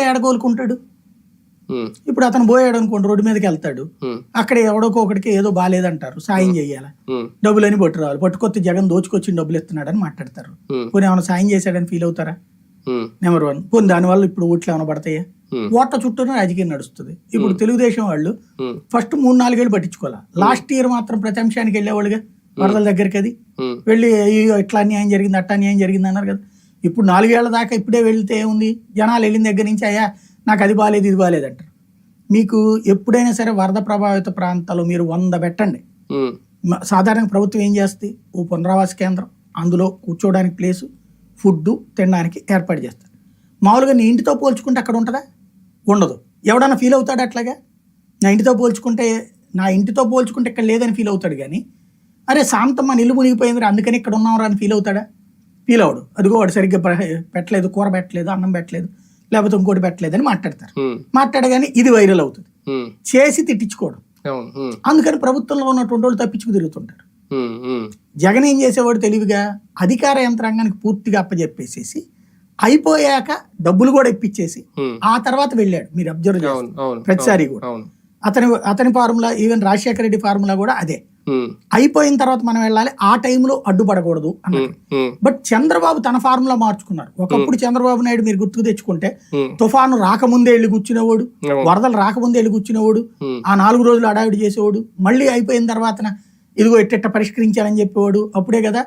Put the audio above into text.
ఈడే ఏడగోలుకుంటాడు ఇప్పుడు అతను పోయాడు అనుకోండి రోడ్డు మీదకి వెళ్తాడు. అక్కడ ఎవడోకో ఒకటికి ఏదో బాగాలేదంటారు సాయం చేయాలి? ఉమ్, డబ్బులని పట్టు రావాలి పట్టుకొస్తే జగన్ దోచుకొచ్చి డబ్బులు ఇస్తున్నాడని మాట్లాడతారు. పోనీ ఏమైనా సాయం చేశాడని ఫీల్ అవుతారా? నెంబర్ వన్ పోనీ దానివల్ల ఇప్పుడు ఓట్లు ఏమైనా పడతాయా. ఓట్ల చుట్టూనే రాజకీయం నడుస్తుంది. ఇప్పుడు తెలుగుదేశం వాళ్ళు ఫస్ట్ మూడు నాలుగేళ్ళు పట్టించుకోవాలి? లాస్ట్ ఇయర్ మాత్రం ప్రతి అంశానికి వెళ్ళేవాళ్ళుగా? వరదల దగ్గరికి అది వెళ్ళి ఇట్లా అన్యాయం జరిగింది అట్లా అన్యాయం జరిగింది అన్నారు కదా. ఇప్పుడు నాలుగేళ్ళ దాకా ఇప్పుడే వెళ్తే ఏముంది? జనాలు వెళ్ళిన దగ్గర నుంచి అయ్యా నాకు అది బాగాలేదు ఇది బాగాలేదు అంటారు. మీకు ఎప్పుడైనా సరే వరద ప్రభావిత ప్రాంతాల్లో మీరు వంద పెట్టండి. సాధారణ ప్రభుత్వం ఏం చేస్తుంది? ఓ పునరావాస కేంద్రం అందులో కూర్చోవడానికి ప్లేసు ఫుడ్ తినడానికి ఏర్పాటు చేస్తారు. మామూలుగా నీ ఇంటితో పోల్చుకుంటే అక్కడ ఉంటుందా? ఉండదు. ఎవడన్నా ఫీల్ అవుతాడు అట్లాగా? నా ఇంటితో పోల్చుకుంటే నా ఇంటితో పోల్చుకుంటే ఇక్కడ లేదని ఫీల్ అవుతాడు కానీ అరే శాంతం మన ఇల్లు మునిగిపోయింది అందుకని ఇక్కడ ఉన్నాం అని ఫీల్ అవుతాడా? ఫీల్ అవడు అదిగో వాడు సరిగ్గా పెట్టలేదు కూర పెట్టలేదు అన్నం పెట్టలేదు లేకపోతే ఇంకోటి పెట్టలేదు అని మాట్లాడతారు. మాట్లాడగానే ఇది వైరల్ అవుతుంది. చేసి తిట్టించుకోవడం అందుకని ప్రభుత్వంలో ఉన్నటువంటి వాళ్ళు తప్పించుకు తిరుగుతుంటారు. జగన్ ఏం చేసేవాడు తెలివిగా? అధికార యంత్రాంగానికి పూర్తిగా అప్పచెప్పేసేసి అయిపోయాక డబ్బులు కూడా ఇప్పించేసి ఆ తర్వాత వెళ్ళాడు. మీరు అబ్జర్వ్ చేస్తారు ప్రతిసారి కూడా. అతని అతని formula even Rajasekhara Reddy formula కూడా అదే. అయిపోయిన తర్వాత మనం వెళ్ళాలి. ఆ టైంలో అడ్డుపడకూడదు ఉమ్, బట్ చంద్రబాబు తన ఫార్ములా మార్చుకున్నారు ఒకప్పుడు చంద్రబాబు నాయుడు మీరు గుర్తుకు తెచ్చుకుంటే తుఫాను రాకముందే వెళ్ళి కూర్చునేవాడు. వరదలు రాకముందే వెళ్ళి కూర్చునేవాడు ఆ నాలుగు రోజులు అడావిడి చేసేవాడు మళ్ళీ అయిపోయిన తర్వాత ఇదిగో ఎట్టెట్ట పరిష్కరించాలని చెప్పేవాడు. అప్పుడే కదా